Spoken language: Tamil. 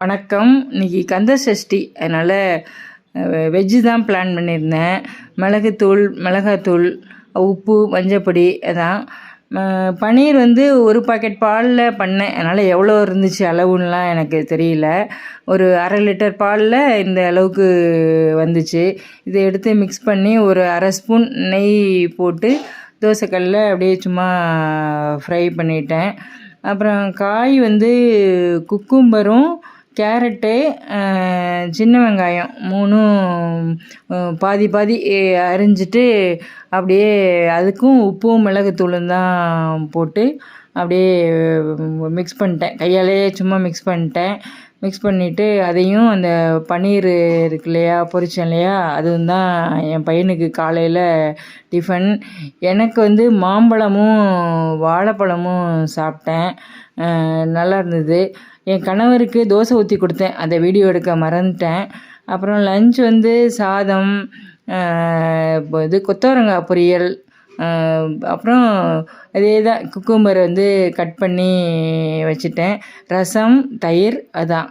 வணக்கம். இன்னைக்கு கந்த சஷ்டி. அதனால் வெஜ்ஜு தான் பிளான் பண்ணியிருந்தேன். மிளகுத்தூள் மிளகாத்தூள் உப்பு மஞ்சப்பொடி அதான். பன்னீர் வந்து ஒரு பாக்கெட் பாலில் பண்ணேன். அதனால் எவ்வளோ இருந்துச்சு அளவுன்னெலாம் எனக்கு தெரியல. ஒரு அரை லிட்டர் பாலில் இந்த அளவுக்கு வந்துச்சு. இதை எடுத்து மிக்ஸ் பண்ணி ஒரு அரை ஸ்பூன் நெய் போட்டு தோசைக்கல்லில் அப்படியே சும்மா ஃப்ரை பண்ணிட்டேன். அப்புறம் காய் வந்து குக்கும்பரும் கேரட்டு சின்ன வெங்காயம் மூணும் பாதி பாதி அரிஞ்சிட்டு அப்படியே அதுக்கும் உப்பும் மிளகுத்தூளும் தான் போட்டு அப்படியே மிக்ஸ் பண்ணிட்டேன். கையாலேயே சும்மா மிக்ஸ் பண்ணிட்டேன். மிக்ஸ் பண்ணிவிட்டு அதையும் அந்த பன்னீர் இருக்கு இல்லையா பொரிச்சேன் இல்லையா அதுவும் தான் என் பையனுக்கு காலையில் டிஃபன் எனக்கு வந்து மாம்பழமும் வாழைப்பழமும் சாப்பிட்டேன். நல்லா இருந்தது. என் கணவருக்கு தோசை ஊற்றி கொடுத்தேன். அந்த வீடியோ எடுக்க மறந்துட்டேன். அப்புறம் லஞ்ச் வந்து சாதம் இப்போ இது கொத்தவரங்காய் பொரியல் அப்புறம் அதே தான் குக்கும்பர் வந்து கட் பண்ணி வச்சுட்டேன். ரசம் தயிர் அதான்.